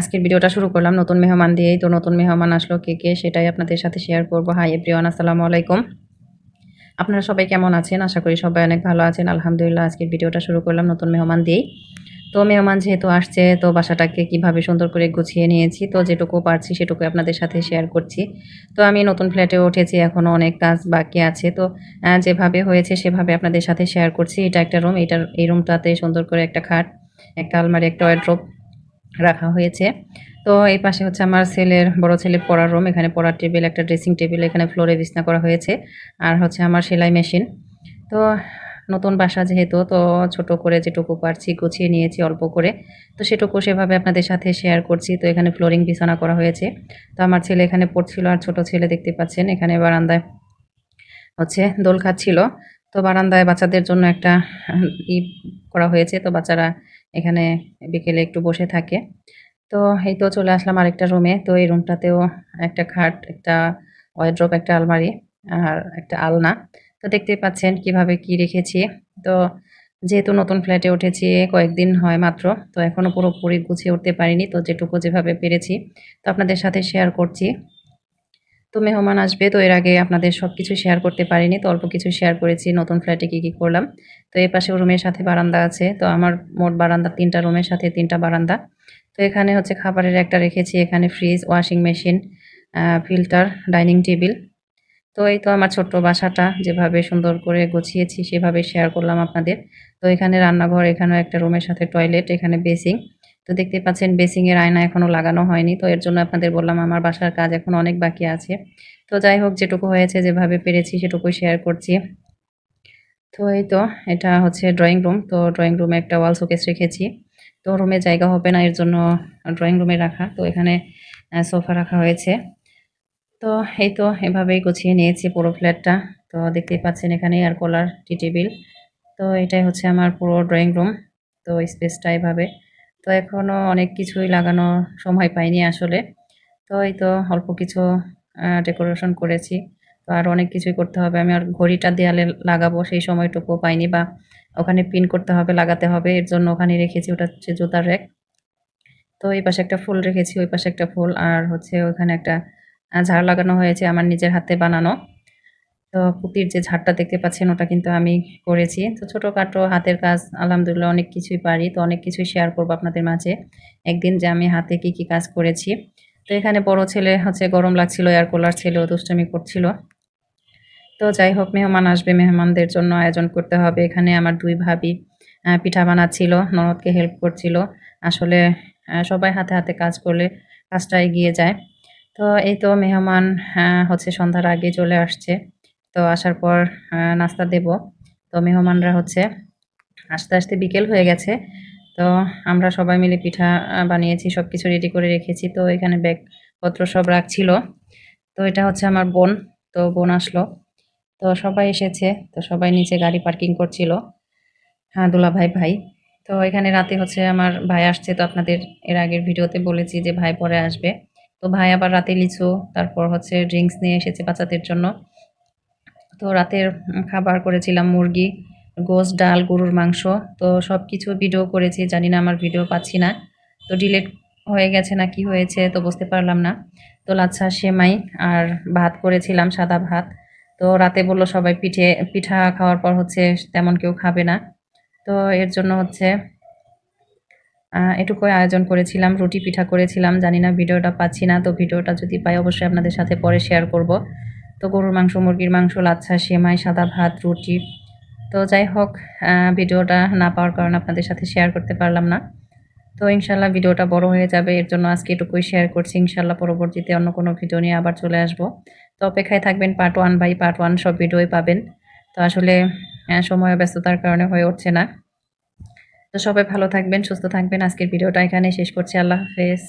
আজকের ভিডিওটা শুরু করলাম। নতুন মেহমান দিয়েই তো নতুন মেহমান আসলো কে কে সেটাই আপনাদের সাথে শেয়ার করব। হাই এভরিওয়ান আসসালামু আলাইকুম। আপনারা সবাই কেমন আছেন? আশা করি সবাই অনেক ভালো আছেন। আলহামদুলিল্লাহ, আজকের ভিডিওটা শুরু করলাম নতুন মেহমান দিয়েই। তো মেহমান যেহেতু আসছে, তো বাসাটাকে কীভাবে সুন্দর করে গুছিয়ে নিয়েছি, তো যেটুকু পারছি সেটুকু আপনাদের সাথে শেয়ার করছি। তো আমি নতুন ফ্ল্যাটে উঠেছি এখনও অনেক কাজ বাকি আছে। তো যেভাবে হয়েছে সেভাবে আপনাদের সাথে শেয়ার করছি। এটা একটা রুম এটার, এই রুমটাতে সুন্দর করে একটা খাট, একটা আলমারি, একটা ওয়ার্ড্রোপ রাখা হয়েছে। তো এই পাশে হচ্ছে আমার ছেলের, বড় ছেলের পড়ার রুম এখানে পড়ার টেবিল একটা ড্রেসিং টেবিল এখানে ফ্লোরে বিছনা করা হয়েছে। আর হচ্ছে আমার সেলাই মেশিন তো নতুন বাসা যেহেতু, তো ছোট করে যেটুকু পারছি গুছিয়ে নিয়েছি অল্প করে। তো সেটুকু সেভাবে আপনাদের সাথে শেয়ার করছি। তো এখানে ফ্লোরিং বিছানা করা হয়েছে। তো আমার ছেলে এখানে পড়ছিল আর ছোট ছেলে দেখতে পাচ্ছেন, এখানে বারান্দায় হচ্ছে দোল খাচ্ছিল। তো বারান্দায় বাচ্চাদের জন্য একটা ই করা হয়েছে। তো বাচ্চারা এখানে বিকেলে একটু বসে থাকে। তো এই তো চলে আসলাম আরেকটা রুমে তো এই রুমটাতেও একটা খাট, একটা ওয়ার্ড্রপ একটা আলমারি আর একটা আলনা। তো দেখতেই পাচ্ছেন কীভাবে কি রেখেছি। তো যেহেতু নতুন ফ্ল্যাটে উঠেছি, কয়েকদিন হয় মাত্র, তো এখনও পুরোপুরি গুছিয়ে উঠতে পারিনি। তো যেটুকু যেভাবে পেরেছি, তো আপনাদের সাথে শেয়ার করছি। তো মেহমান আসবে, তো এর আগে আপনাদের সব কিছু শেয়ার করতে পারিনি। তো অল্প কিছু শেয়ার করেছি, নতুন ফ্ল্যাটে কী কী করলাম। তো এই পাশে রুমের সাথে বারান্দা আছে। তো আমার মোট বারান্দা তিনটা রুমের সাথে তিনটা বারান্দা। তো এখানে হচ্ছে খাবারের একটা রেখেছি, এখানে fridge washing machine filter dining table তো এই তো আমার ছোট্ট বাসাটা, যেভাবে সুন্দর করে গুছিয়েছি সেভাবে শেয়ার করলাম আপনাদের। তো এখানে রান্নাঘর, এখানেও একটা রুমের সাথে টয়লেট এখানে বেসিং তো দেখতে পাচ্ছেন বেসিংয়ের আয়না এখনও লাগানো হয়নি। তো এর জন্য আপনাদের বললাম আমার বাসার কাজ এখন অনেক বাকি আছে। তো যাই হোক, যেটুকু হয়েছে, যেভাবে পেরেছি সেটুকু শেয়ার করছি। তো এই তো, এটা হচ্ছে ড্রয়িং রুম তো ড্রয়িং রুমে একটা ওয়াল শোকেস রেখেছি। তো রুমে জায়গা হবে না, এর জন্য ড্রয়িং রুমে রাখা। তো এখানে সোফা রাখা হয়েছে। তো এই তো, এভাবেই গুছিয়ে নিয়েছি পুরো ফ্ল্যাটটা তো দেখতেই পাচ্ছেন এখানে এয়ার কলার টি টেবিল তো এটাই হচ্ছে আমার পুরো ড্রয়িং রুম তো স্পেসটা এভাবে। তো এখনও অনেক কিছুই লাগানো সময় পাইনি আসলে। তো এই তো, অল্প কিছু ডেকোরেশন করেছি। আর অনেক কিছুই করতে হবে। আমি আর ঘড়িটা দেয়ালে লাগাবো, সেই সময়টুকু পাইনি বা ওখানে পিন করতে হবে, লাগাতে হবে, এর জন্য ওখানে রেখেছি, ওটা হচ্ছে জুতার র্যাক তো এই পাশে একটা ফুল রেখেছি, ওই পাশে একটা ফুল, আর হচ্ছে ওখানে একটা ঝাড় লাগানো হয়েছে আমার নিজের হাতে বানানো। তো পুতির যে ঝাড়টা দেখতে পাচ্ছেন, ওটা কিন্তু আমি করেছি। তো ছোটোখাটো হাতের কাজ, আলহামদুলিল্লাহ অনেক কিছুই পারি। তো অনেক কিছুই শেয়ার করব আপনাদের মাঝে। একদিন যে আমি হাতে কি কি কাজ করেছি তো এখানে বড় ছেলে হচ্ছে, গরম লাগছিল এয়ার কুলার ছিল, দুষ্টমি করছিল। তো যাই হোক, মেহমান আসবে, মেহমানদের জন্য আয়োজন করতে হবে। এখানে আমার দুই ভাবি পিঠা বানাচ্ছিল, ননদকে হেল্প করছিল। আসলে সবাই হাতে হাতে কাজ করলে কাজটা এগিয়ে যায়। তো এই তো মেহমান হচ্ছে সন্ধ্যার আগে চলে আসছে। তো আসার পর নাস্তা দেব। তো মেহমানরা হচ্ছে, আস্তে আস্তে বিকেল হয়ে গেছে। তো আমরা সবাই মিলে পিঠা বানিয়েছি সব কিছু রেডি করে রেখেছি। তো এখানে ব্যাগপত্র সব রাখছিল। তো এটা হচ্ছে আমার বোন, তো বোন আসলো। তো সবাই এসেছে, তো সবাই নিচে গাড়ি পার্কিং করছিল। হ্যাঁ দুলা ভাই। ভাই তো এখানে রাতে হচ্ছে আমার ভাই আসছে, তো আপনাদের এর আগের ভিডিওতে বলেছি যে ভাই পরে আসবে। তো ভাই আবার রাতে লিচু, তারপর হচ্ছে ড্রিঙ্কস নিয়ে এসেছে বাচ্চাদের জন্য। তো রাতের খাবার করেছিলাম মুরগি। গোস ডাল, গরুর মাংস, তো সব কিছু ভিডিও করেছি। জানি না আমার ভিডিও পাচ্ছি না। তো ডিলেট হয়ে গেছে না কি হয়েছে, তো বুঝতে পারলাম না। তো লাচ্ছা, সেমাই আর ভাত করেছিলাম, সাদা ভাত। তো রাতে বলল সবাই পিঠে, পিঠা খাওয়ার পর হচ্ছে তেমন কেউ খাবে না। তো এর জন্য হচ্ছে এটুকুই আয়োজন করেছিলাম, রুটি পিঠা করেছিলাম। জানি না ভিডিওটা পাচ্ছি না, তো ভিডিওটা যদি পাই অবশ্যই আপনাদের সাথে পরে শেয়ার করব। তো গরুর মাংস, মুরগির মাংস, লাচ্ছা, সেমাই, সাদা ভাত, রুটি তো যাই হোক ভিডিওটা না পাওয়ার কারণে আপনাদের সাথে শেয়ার করতে পারলাম না। তো ইনশাল্লাহ ভিডিওটা বড় হয়ে যাবে, এর জন্য আজকে এটুকুই শেয়ার করছি। ইনশাল্লাহ পরবর্তীতে অন্য কোনো ভিডিও নিয়ে আবার চলে আসব। তো অপেক্ষায় থাকবেন part one by part one সব ভিডিওই পাবেন। তো আসলে সময় ব্যস্ততার কারণে হয়ে উঠছে না। তো সবাই ভালো থাকবেন, সুস্থ থাকবেন। আজকের ভিডিওটা এখানে শেষ করছি। আল্লাহ হাফেজ।